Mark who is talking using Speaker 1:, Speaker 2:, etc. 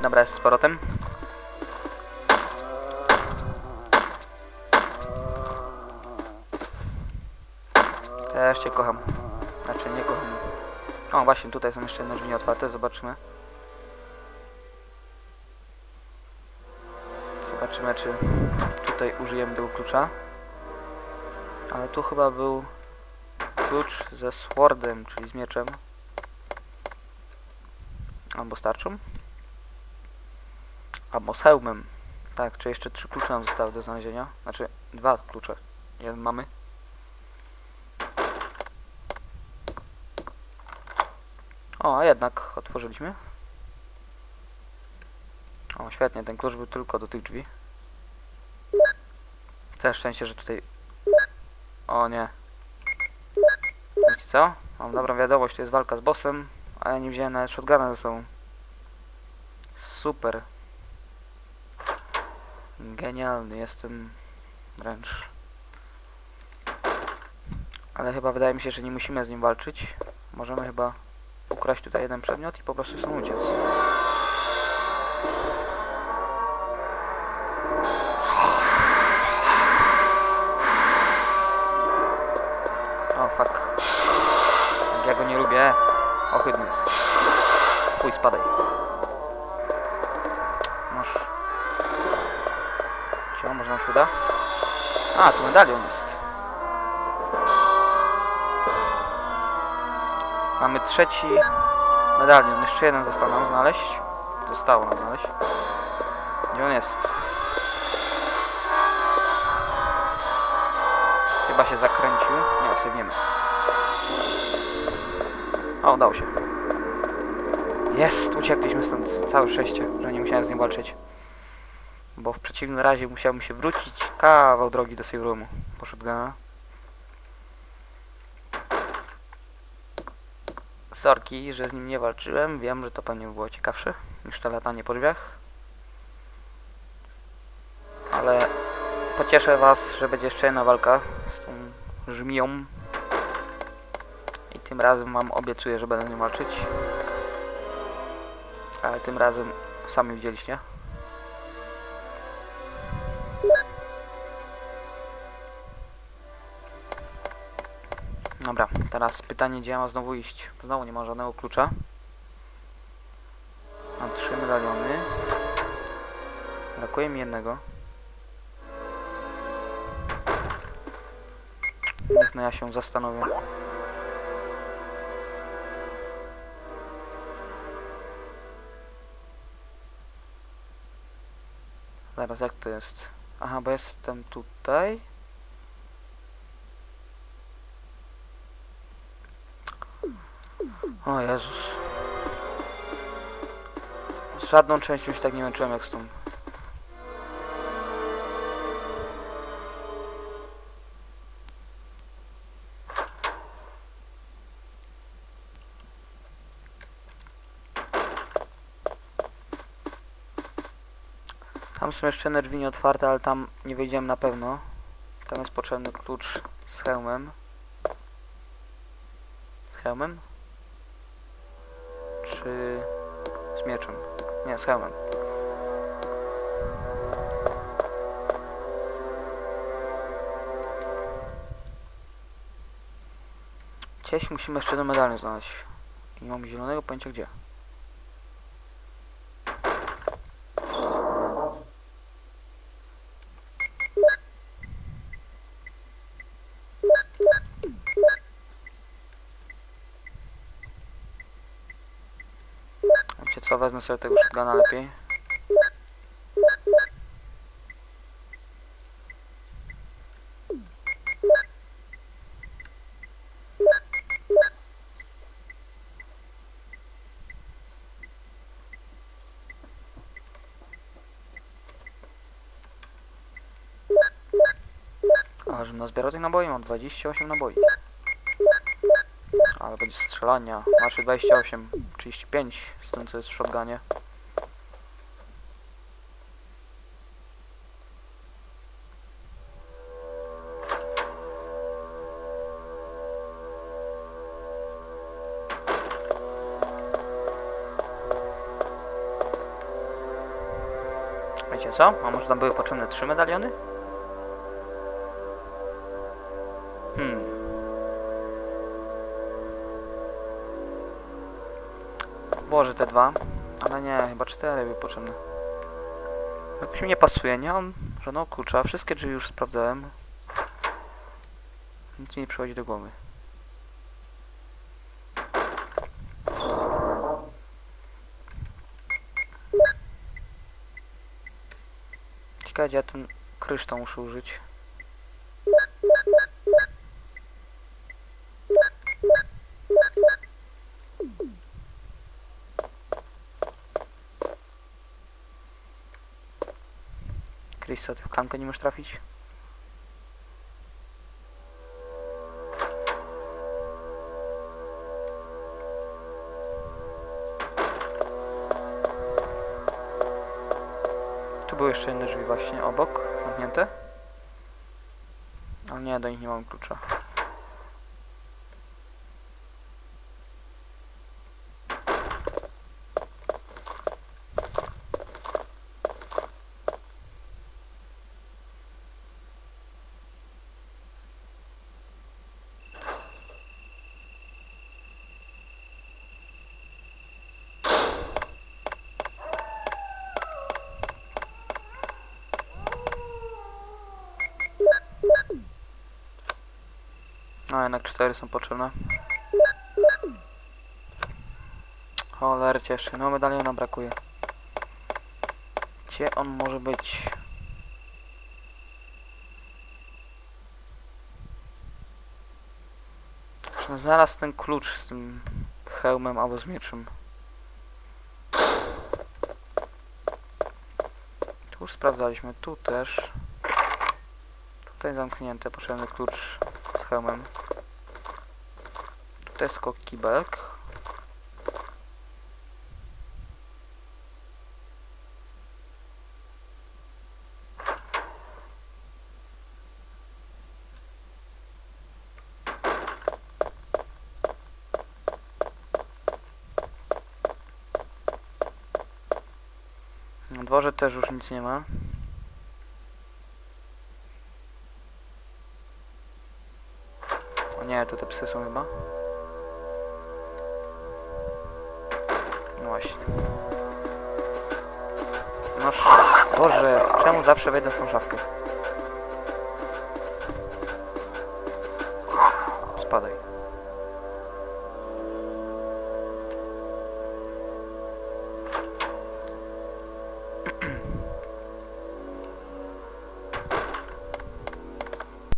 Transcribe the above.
Speaker 1: Dobra, jest z powrotem. Też cię kocham. Znaczy nie kocham. O właśnie, tutaj są jeszcze jedne drzwi otwarte, zobaczymy. Zobaczymy, czy tutaj użyjemy tego klucza. Ale tu chyba był klucz ze swordem, czyli z mieczem. Albo starczą. Albo z hełmem. Tak, czy jeszcze trzy klucze nam zostały do znalezienia? Znaczy, dwa klucze. Jeden mamy. O, a jednak otworzyliśmy. O, świetnie, ten klucz był tylko do tych drzwi. Całe szczęście, że tutaj... O nie. Wiecie co? Mam dobrą wiadomość, to jest walka z bossem, a ja nie wziąłem nawet shotguna ze sobą. Super. Genialny jestem wręcz. Ale chyba wydaje mi się, że nie musimy z nim walczyć. Możemy chyba ukraść tutaj jeden przedmiot i po prostu stąd uciec. O fuck. Ja go nie lubię. Ohydny. Pójdź, spadaj. Może się? A, tu medalion jest. Mamy trzeci medalion. Jeszcze jeden został nam znaleźć. Zostało nam znaleźć. Gdzie on jest? Chyba się zakręcił. Nie, sobie wiemy. O, udało się. Jest! Uciekliśmy stąd. Całe szczęście, że nie musiałem z nim walczyć. Bo w przeciwnym razie musiałbym się wrócić kawał drogi do save roomu. Po shotguna. Sorki, że z nim nie walczyłem. Wiem, że to pewnie było ciekawsze niż to latanie po drzwiach. Ale pocieszę was, że będzie jeszcze jedna walka z tą żmiją. I tym razem wam obiecuję, że będę z nią walczyć. Ale tym razem sami widzieliście. Dobra, teraz pytanie, gdzie ja mam znowu iść? Znowu nie ma żadnego klucza. Mam trzy medaliony. Brakuje mi jednego. Niech no ja się zastanowię. Zaraz, jak to jest? Aha, bo jestem tutaj. O Jezus. Z żadną częścią się tak nie męczyłem jak z tą. Tam są jeszcze drzwi nieotwarte, ale tam nie wejdziemy na pewno. Tam jest potrzebny klucz z hełmem. Z hełmem? Czy z mieczem? Nie, z hełmem. Gdzieś musimy jeszcze do medalion znaleźć. Nie mam zielonego pojęcia gdzie. Wiecie co, wezmę sobie tego shotguna lepiej. A, żebym nazbierał tych naboi, mam 28 naboi. Ale będzie strzelania. Macie 28, 35 z tym co jest w shotgunie. Wiecie co? A może tam były potrzebne trzy medaliony? Hmm. Włożę te dwa, ale nie, chyba cztery były potrzebne. Jakoś mi nie pasuje, nie mam żadnego klucza, wszystkie drzwi już sprawdzałem. Nic mi nie przychodzi do głowy. Ciekawe, ja ten kryształ muszę użyć. Krysto, ty w klamkę nie możesz trafić? Tu były jeszcze inne drzwi właśnie obok, zamknięte. Ale nie, do nich nie mam klucza. No jednak cztery są potrzebne. Choler cieszy. No medaliona nam brakuje. Gdzie on może być? Znalazł ten klucz z tym hełmem albo z mieczem? Tu już sprawdzaliśmy, tu też. Tutaj zamknięte, potrzebny klucz jest tylko kibelek. Na dworze też już nic nie ma. O nie, to te psy są chyba. No właśnie. No Boże, czemu zawsze wejdę w tą szafkę? Spadaj.